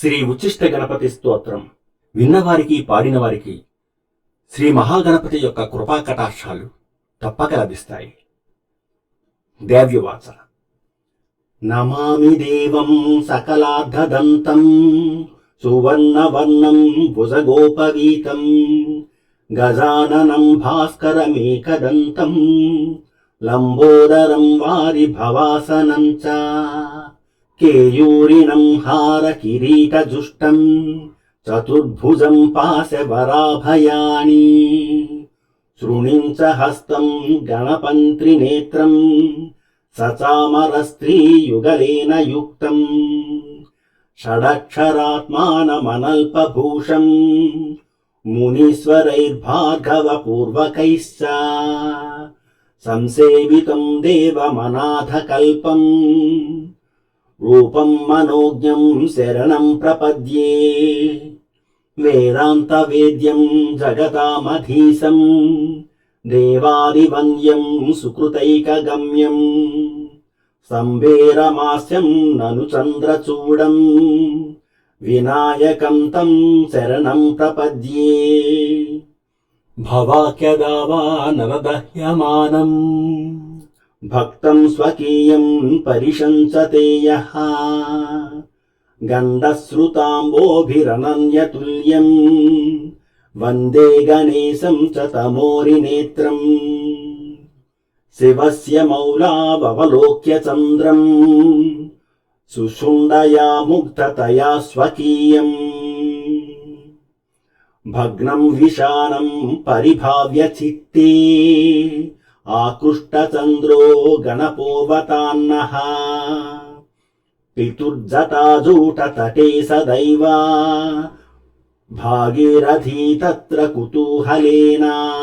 శ్రీ ఉచ్చిష్ట గణపతి స్తోత్రం. విన్నవారికి పాడినవారికి శ్రీ మహాగణపతి యొక్క కృపా కటాక్షాలు తప్పక లభిస్తాయి. దేవ్యవాచ. నమామి దేవం సకలార్ధదంతం సువర్ణవర్ణం భుజగోపవీతం గజాననం భాస్కరమేకదంతం లంబోదరం వారి భవాసనం చ. కేయూరిణం హార కిరీటజుష్టం చతుర్భుజం పాశవరాభయాణి శృణించ హస్తం గణపంత్రినేత్రం సచామరస్త్రీయుగలేన యుక్తం షడక్షరాత్మానమనల్పభూషం మునీశ్వరైర్భార్గవపూర్వకైశ్చ సంసేవితం దేవమనాథకల్పం రూపం మనోజ్ఞం శరణం ప్రపద్యే. వేదాంతవేద్యం జగతామధీశం దేవాదివంద్యం సుకృతైకగమ్యం. సంవేరమాస్యం నను చంద్రచూడం. వినాయకం తం శరణం ప్రపద్యే. భవాక్యదావా నరదహ్యమానం. భక్తం స్వకీయం పరిశంసతే యః గంధశ్రుతాంబోభిరనన్యతుల్యం వందే గణేశం చ తమోరినేత్రం శివస్య మౌలావలోక్య చంద్రం. సుషుండయా ముగ్ధతయా స్వకీయం. భగ్నం విషాణం పరిభావ్య చిత్తే. ఆకృష్టచంద్రో గణపోవతాన్నః పితుర్జటాజూటతటే సదైవా. భాగీరథీ తత్ర కుతూహలేన.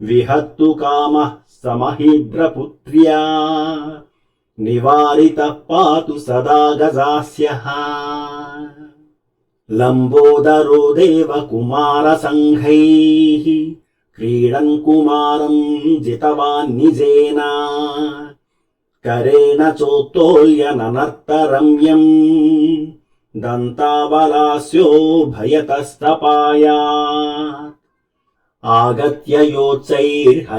విహత్తు కామः సమహీద్రపుత్ర్యా. నివారితः పాతు సదా గజాస్యः. లంబోదరో దేవకుమారసङ्घैः క్రీడన్ కుమారం జితవాన్ నిజేన. కరేణ చోత్తోల్యననర్తరమ్యం దంతాబలాస్యో భయతస్తపాయా. ఆగత్య యోచ్చైర్హరినాభిపద్మం.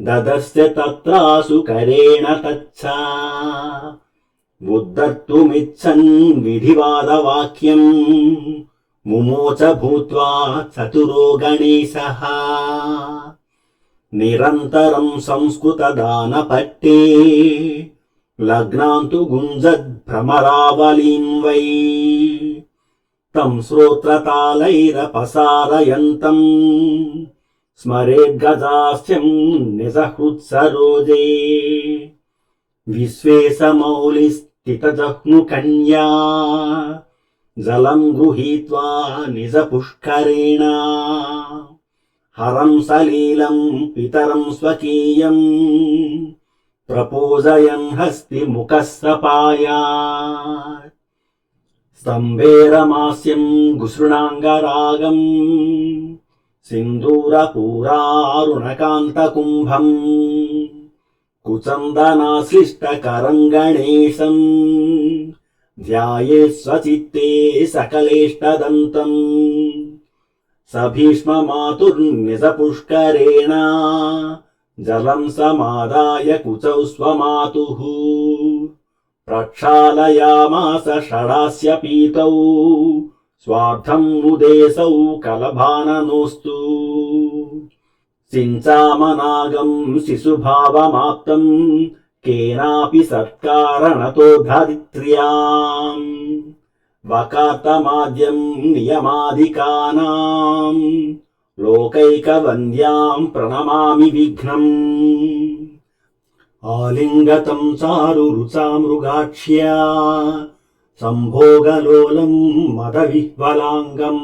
దదస్య తత్రాసు కరేణ తచ్చ. ఉద్ధర్తుమిచ్చన్ విధివాదవాక్యం. ముమోచ భూత్వా చతురో గణేశः నిరంతరం సంస్కృతదానపట్టే లగ్నాంతు గుంజద్భ్రమరావలీం వై. తం శ్రోత్రతాలైరపసారయంతం స్మరేద్గజాస్యం నిజహృత్సరోజే. విశ్వేశమౌలిస్థితజహ్ను కన్యా జలం గృహీత్వా నిజపుష్కరేణ. హరం సలీలం పితరం స్వకీయం ప్రపోజయన్ హస్తి ముఖస్సపాయా. స్తంభేరమాస్యం గుసృణాంగరాగం సింధూరపూరారుణకాంతకుంభం కుచందనాశ్లిష్టకరం గణేశం ధ్యాయే స్వచిత్తే సకలేష్టదంతం సభీష్మమాతుర్నిజపుష్కరేణ జలం సమాదాయ కుచౌ స్వమాతుః ప్రక్షాళయామాస షడాస్య పీతౌ స్వార్థం ఉదేశౌ కలభాననోస్తు సించామనాగం శిశుభావమాప్తం కేనాపి సత్కారణతో ధరిత్ర్యాం వకాతమాద్యం నియమాధికానాం లోకైకవంద్యాం ప్రణమామి విఘ్నం ఆలింగతం చారు రుచామృగాక్ష్యా సంభోగలోలం మదవిహ్వలాంగం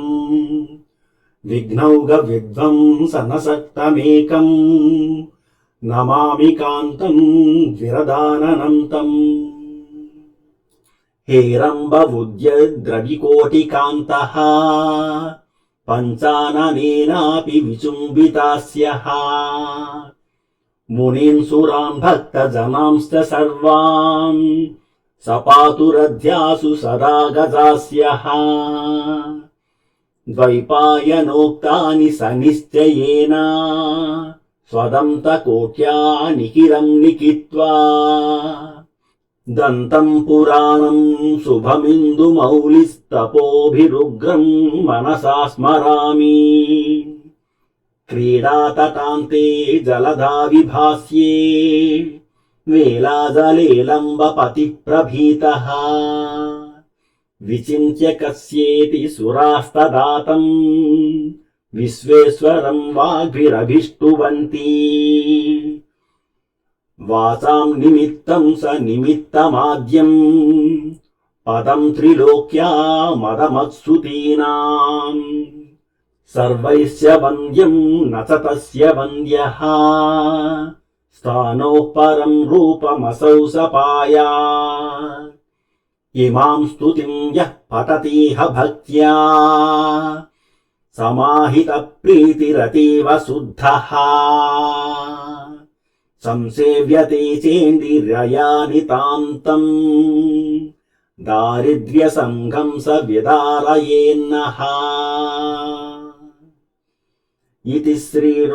విఘ్నౌగ విధ్వంసనసక్తమేకం నమామి కాంతం విరదాననంతం हेरम्बवुद्यद्रविकोटिकान्तः पञ्चाननेनापि विचुम्बितास्यः मुनीन् सुरान् भक्तजनांश्च सर्वान् సపాతురధ్యాసు సదా గజాస్యః ద్వైపాయనోక్తాని సనిశ్చయేన స్వదంతకోట్యా నిఖిలం లిఖిత్వా దంతం పురాణం శుభమిందుమౌలిస్తపోభిరుగ్రం మనసా స్మరామి. క్రీడాతటాంతే జలధా విభాస్యే వేలాజలేలంబపతి ప్రభీత విచింత్య కస్యేతి సురాస్తదాతం. విశ్వేశ్వరం వాగ్భిరభిష్టువంతి వాసాం నిమిత్తం స నిమిత్తమాద్యం పదం త్రిలోక్యా మదమత్సుతీనాం సర్వైస్య వంద్యం నచతస్య వంద్యః స్థానోః పరం రూపమసౌ సపాయా ఇమాం స్తుతిం యః పఠतीह భక్త్యా సమాహిత ప్రీతిరతీవ శుద్ధః. సంసేవ్యతే చేందిర్యయాని తాంతం. దారిద్ర్య సంఘం స విదారయేన్నః ఇతి శ్రీ